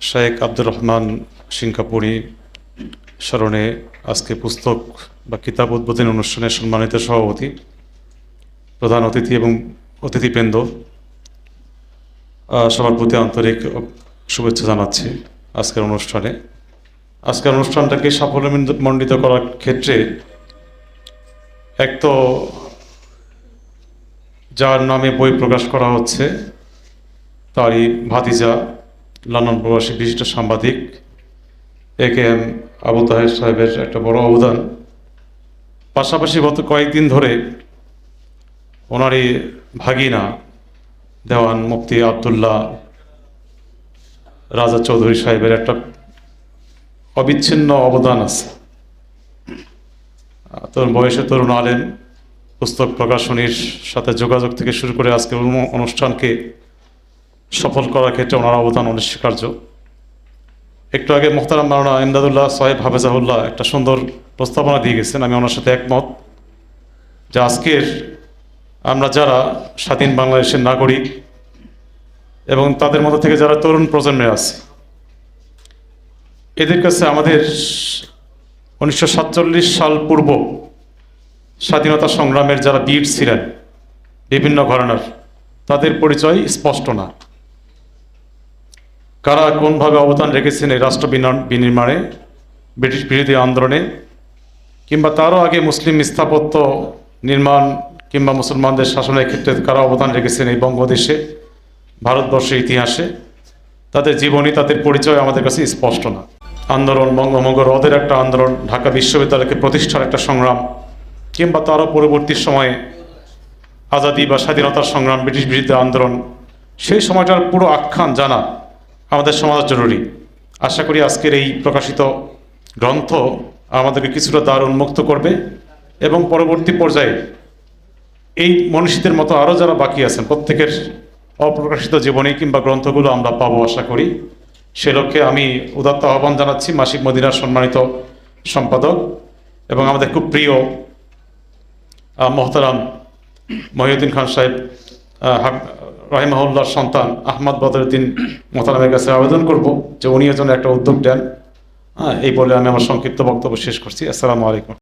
শেখ আব্দুর রহমান সিংকাপুরি স্মরণে আজকে পুস্তক বা কিতাব উদ্বোধনী অনুষ্ঠানের সম্মানিত সভাপতি, প্রধান অতিথি এবং অতিথিবৃন্দ সবার প্রতি আন্তরিক শুভেচ্ছা জানাচ্ছি আজকের অনুষ্ঠানে। আজকের অনুষ্ঠানটাকে সাফল্যমণ্ডিত করার ক্ষেত্রে এক তো যার নামে বই প্রকাশ করা হচ্ছে, তারই ভাতিজা লন্ডন প্রবাসী বিশিষ্ট সাংবাদিক A K M Abu Taher সাহেবের একটা বড় অবদান। পাশাপাশি গত কয়েকদিন ধরে ওনারই ভাগিনা দেওয়ান মুফতি আবদুল্লাহ রাজা চৌধুরী সাহেবের একটা অবিচ্ছিন্ন অবদান আছে। তরুণ বয়সে তরুণ আলেন পুস্তক প্রকাশনীর সাথে যোগাযোগ থেকে শুরু করে আজকের অনু- অনুষ্ঠানকে সফল করার ক্ষেত্রে ওনার অবদান অনস্বীকার্য একটু আগে মোখতারাম মাওলানা ইমদাদুল্লাহ সাহেব হাফেজাহুল্লাহ একটা সুন্দর প্রস্তাবনা দিয়ে গেছেন, আমি ওনার সাথে একমত যে আজকের আমরা যারা স্বাধীন বাংলাদেশের নাগরিক এবং তাদের মধ্যে থেকে যারা তরুণ প্রজন্মে আছে, এদের কাছে আমাদের উনিশশো সাতচল্লিশ সাল পূর্ব স্বাধীনতা সংগ্রামের যারা বীর ছিলেন, বিভিন্ন ঘরানার, তাদের পরিচয় স্পষ্ট না। কারা কোনভাবে অবদান রেখেছেন এই রাষ্ট্র বিনির্মাণে, ব্রিটিশ বিরোধী আন্দোলনে, কিংবা তারও আগে মুসলিম স্থাপত্য নির্মাণ কিংবা মুসলমানদের শাসনের ক্ষেত্রে কারা অবদান রেখেছেন এই বঙ্গদেশে, ভারতবর্ষের ইতিহাসে? তাদের জীবনী, তাদের পরিচয় আমাদের কাছে স্পষ্ট না। আন্দোলন বঙ্গভঙ্গ রদের একটা আন্দোলন, ঢাকা বিশ্ববিদ্যালয়কে প্রতিষ্ঠার একটা সংগ্রাম, কিংবা তারও পরবর্তী সময়ে আজাদি বা স্বাধীনতার সংগ্রাম, ব্রিটিশ বিরুদ্ধে আন্দোলন, সেই সময়টার পুরো আখ্যান জানা আমাদের সমাজ জরুরি। আশা করি আজকের এই প্রকাশিত গ্রন্থ আমাদেরকে কিছুটা দ্বার উন্মুক্ত করবে এবং পরবর্তী পর্যায়ে এই মনীষীদের মতো আরও যারা বাকি আছেন, প্রত্যেকের অপ্রকাশিত জীবনী কিংবা গ্রন্থগুলো আমরা পাবো আশা করি। সে লক্ষ্যে আমি উদাত্ত আহ্বান জানাচ্ছি মাসিক মদিনার সম্মানিত সম্পাদক এবং আমাদের খুব প্রিয় মোহতারাম মহিউদ্দিন খান সাহেব। হাব- সন্তান আহমদ বদরুদ্দিন মোতালামের কাছে আবেদন করব যে উনি যেন একটা উদ্যোগ দেন। হ্যাঁ এই বলে আমি আমার সংক্ষিপ্ত বক্তব্য শেষ করছি। আসসালামু আলাইকুম।